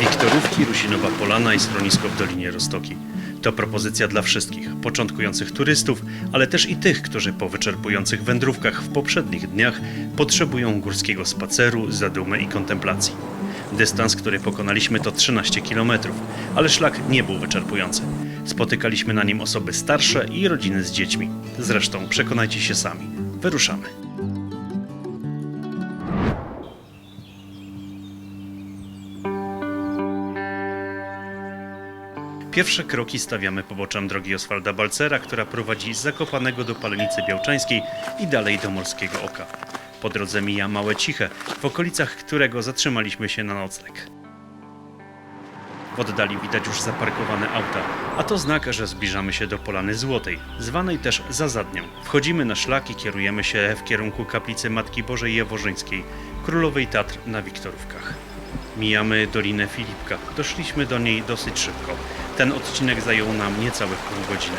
Wiktorówki, Rusinowa Polana i schronisko w Dolinie Roztoki. To propozycja dla wszystkich, początkujących turystów, ale też i tych, którzy po wyczerpujących wędrówkach w poprzednich dniach potrzebują górskiego spaceru, zadumy i kontemplacji. Dystans, który pokonaliśmy to 13 km, ale szlak nie był wyczerpujący. Spotykaliśmy na nim osoby starsze i rodziny z dziećmi. Zresztą przekonajcie się sami. Wyruszamy. Pierwsze kroki stawiamy poboczem drogi Oswalda Balcera, która prowadzi z Zakopanego do Palenicy Białczańskiej i dalej do Morskiego Oka. Po drodze mija Małe Ciche, w okolicach którego zatrzymaliśmy się na nocleg. W oddali widać już zaparkowane auta, a to znak, że zbliżamy się do Polany Złotej, zwanej też Zazadnią. Wchodzimy na szlak i kierujemy się w kierunku kaplicy Matki Bożej Jaworzyńskiej, Królowej Tatr na Wiktorówkach. Mijamy Dolinę Filipka. Doszliśmy do niej dosyć szybko. Ten odcinek zajął nam niecałe pół godziny.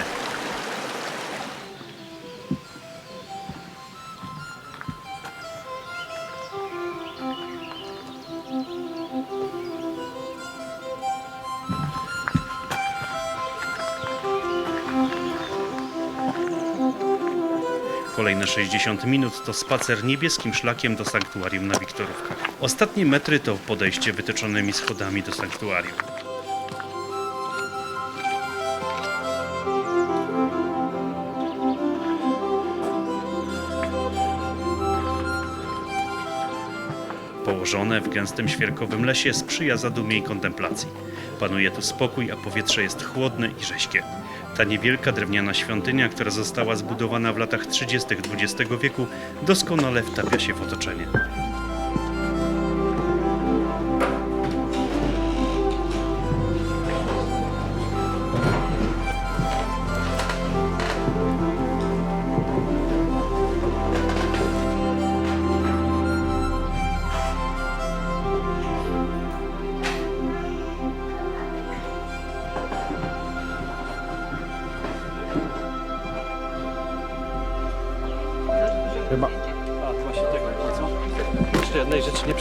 Kolejne 60 minut to spacer niebieskim szlakiem do sanktuarium na Wiktorówkach. Ostatnie metry to podejście wytyczonymi schodami do sanktuarium. Położone w gęstym świerkowym lesie sprzyja zadumie i kontemplacji. Panuje tu spokój, a powietrze jest chłodne i rześkie. Ta niewielka drewniana świątynia, która została zbudowana w latach 30. XX wieku, doskonale wtapia się w otoczenie. Jeszcze nie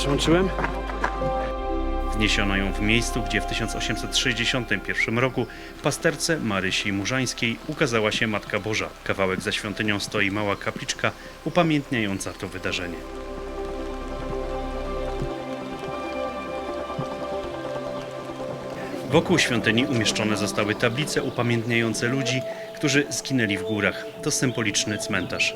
ją w miejscu, gdzie w 1861 roku pasterce Marysi Murzańskiej ukazała się Matka Boża. Kawałek za świątynią stoi mała kapliczka upamiętniająca to wydarzenie. Wokół świątyni umieszczone zostały tablice upamiętniające ludzi, którzy zginęli w górach. To symboliczny cmentarz.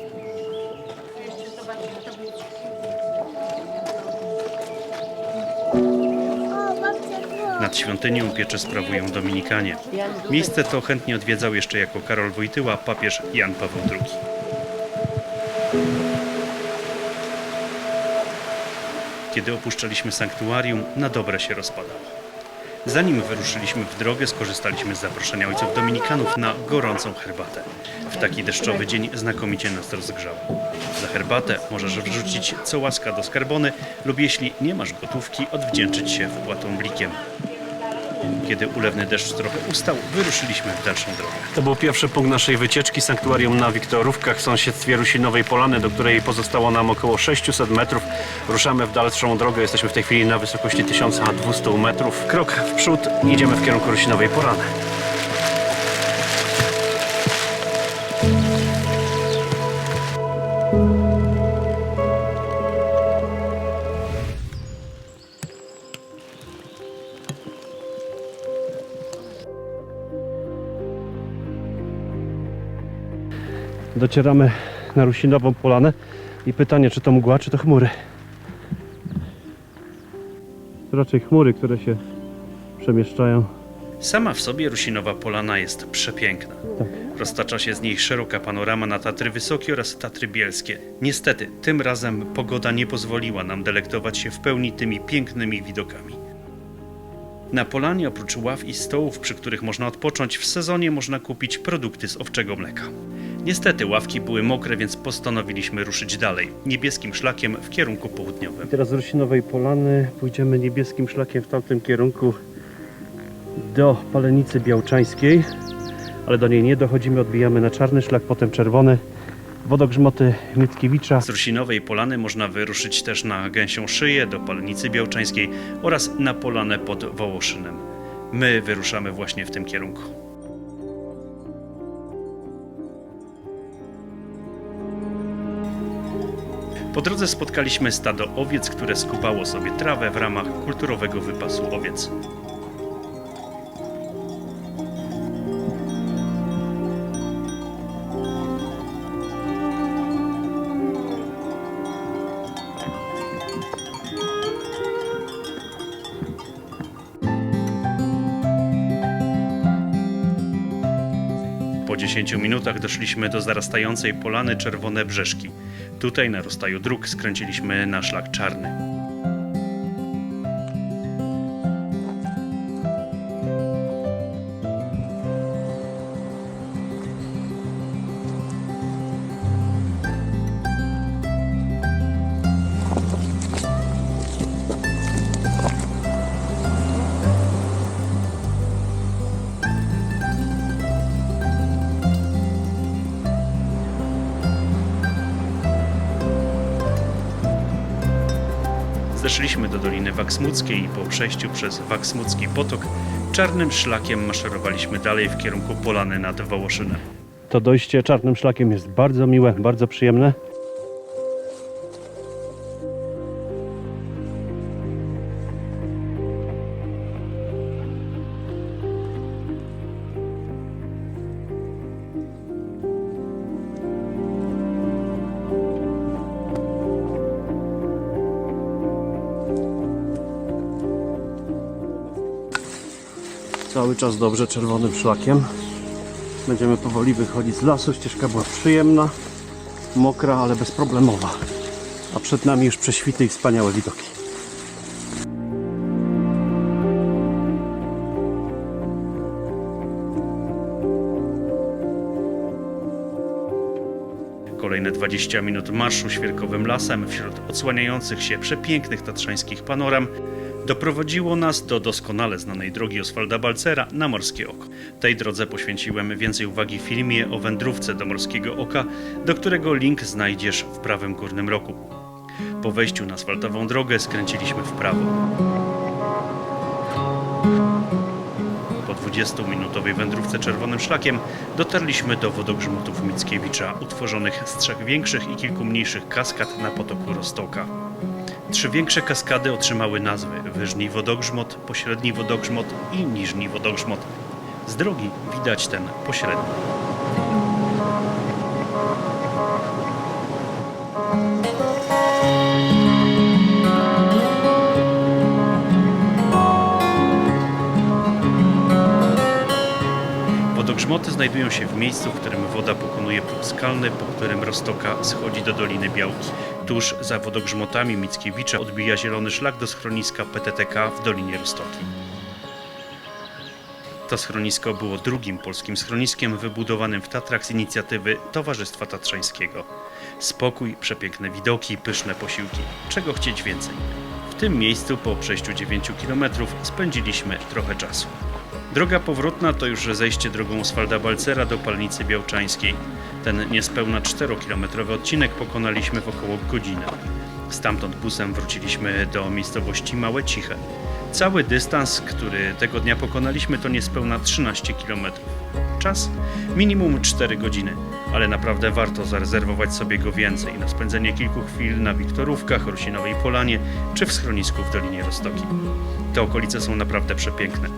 Nad świątynią pieczę sprawują Dominikanie. Miejsce to chętnie odwiedzał jeszcze jako Karol Wojtyła papież Jan Paweł II. Kiedy opuszczaliśmy sanktuarium, na dobre się rozpadało. Zanim wyruszyliśmy w drogę, skorzystaliśmy z zaproszenia ojców dominikanów na gorącą herbatę. W taki deszczowy dzień znakomicie nas rozgrzało. Za herbatę możesz wrzucić co łaska do skarbony lub jeśli nie masz gotówki, odwdzięczyć się wpłatą blikiem. Kiedy ulewny deszcz trochę ustał, wyruszyliśmy w dalszą drogę. To był pierwszy punkt naszej wycieczki, sanktuarium na Wiktorówkach w sąsiedztwie Rusinowej Polany, do której pozostało nam około 600 metrów. Ruszamy w dalszą drogę, jesteśmy w tej chwili na wysokości 1200 metrów. Krok w przód, idziemy w kierunku Rusinowej Polany. Docieramy na Rusinową Polanę i pytanie, czy to mgła, czy to chmury. Raczej chmury, które się przemieszczają. Sama w sobie Rusinowa Polana jest przepiękna. Tak. Roztacza się z niej szeroka panorama na Tatry Wysokie oraz Tatry Bielskie. Niestety, tym razem pogoda nie pozwoliła nam delektować się w pełni tymi pięknymi widokami. Na Polanie oprócz ław i stołów, przy których można odpocząć, w sezonie można kupić produkty z owczego mleka. Niestety ławki były mokre, więc postanowiliśmy ruszyć dalej, niebieskim szlakiem w kierunku południowym. Teraz z Rusinowej Polany pójdziemy niebieskim szlakiem w tamtym kierunku do Palenicy Białczańskiej, ale do niej nie dochodzimy, odbijamy na czarny szlak, potem czerwony Wodogrzmoty Mickiewicza. Z Rusinowej Polany można wyruszyć też na Gęsią Szyję do Palenicy Białczańskiej oraz na Polanę pod Wołoszynem. My wyruszamy właśnie w tym kierunku. Po drodze spotkaliśmy stado owiec, które skupało sobie trawę w ramach kulturowego wypasu owiec. Po 10 minutach doszliśmy do zarastającej polany Czerwone Brzeszki. Tutaj na rozstaju dróg skręciliśmy na szlak czarny. Zeszliśmy do Doliny Waksmuckiej i po przejściu przez Waksmucki Potok czarnym szlakiem maszerowaliśmy dalej w kierunku Polany nad Wołoszynem. To dojście czarnym szlakiem jest bardzo miłe, bardzo przyjemne. Cały czas dobrze czerwonym szlakiem. Będziemy powoli wychodzić z lasu. Ścieżka była przyjemna, mokra, ale bezproblemowa. A przed nami już prześwity i wspaniałe widoki. Kolejne 20 minut marszu świerkowym lasem wśród odsłaniających się przepięknych tatrzańskich panoram doprowadziło nas do doskonale znanej drogi Oswalda Balcera na Morskie Oko. Tej drodze poświęciłem więcej uwagi filmie o wędrówce do Morskiego Oka, do którego link znajdziesz w prawym górnym rogu. Po wejściu na asfaltową drogę skręciliśmy w prawo. Po 20-minutowej wędrówce czerwonym szlakiem dotarliśmy do wodogrzmotów Mickiewicza, utworzonych z trzech większych i kilku mniejszych kaskad na potoku Rostoka. Trzy większe kaskady otrzymały nazwy Wyżni Wodogrzmot, Pośredni Wodogrzmot i Niżni Wodogrzmot. Z drogi widać ten pośredni. Wodogrzmoty znajdują się w miejscu, w którym woda pokonuje próg skalny, po którym Roztoka schodzi do Doliny Białki. Tuż za wodogrzmotami Mickiewicza odbija zielony szlak do schroniska PTTK w Dolinie Roztoki. To schronisko było drugim polskim schroniskiem wybudowanym w Tatrach z inicjatywy Towarzystwa Tatrzańskiego. Spokój, przepiękne widoki, pyszne posiłki. Czego chcieć więcej? W tym miejscu po przejściu 9 km spędziliśmy trochę czasu. Droga powrotna to już zejście drogą Oswalda Balcera do Palnicy Białczańskiej. Ten niespełna 4-kilometrowy odcinek pokonaliśmy w około godzinę. Stamtąd busem wróciliśmy do miejscowości Małe Ciche. Cały dystans, który tego dnia pokonaliśmy, to niespełna 13 km. Czas? Minimum 4 godziny, ale naprawdę warto zarezerwować sobie go więcej na spędzenie kilku chwil na Wiktorówkach, Rusinowej Polanie czy w schronisku w Dolinie Roztoki. Te okolice są naprawdę przepiękne.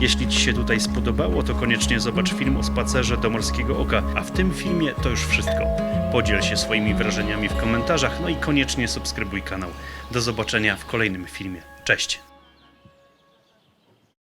Jeśli Ci się tutaj spodobało, to koniecznie zobacz film o spacerze do Morskiego Oka, a w tym filmie to już wszystko. Podziel się swoimi wrażeniami w komentarzach, no i koniecznie subskrybuj kanał. Do zobaczenia w kolejnym filmie. Cześć!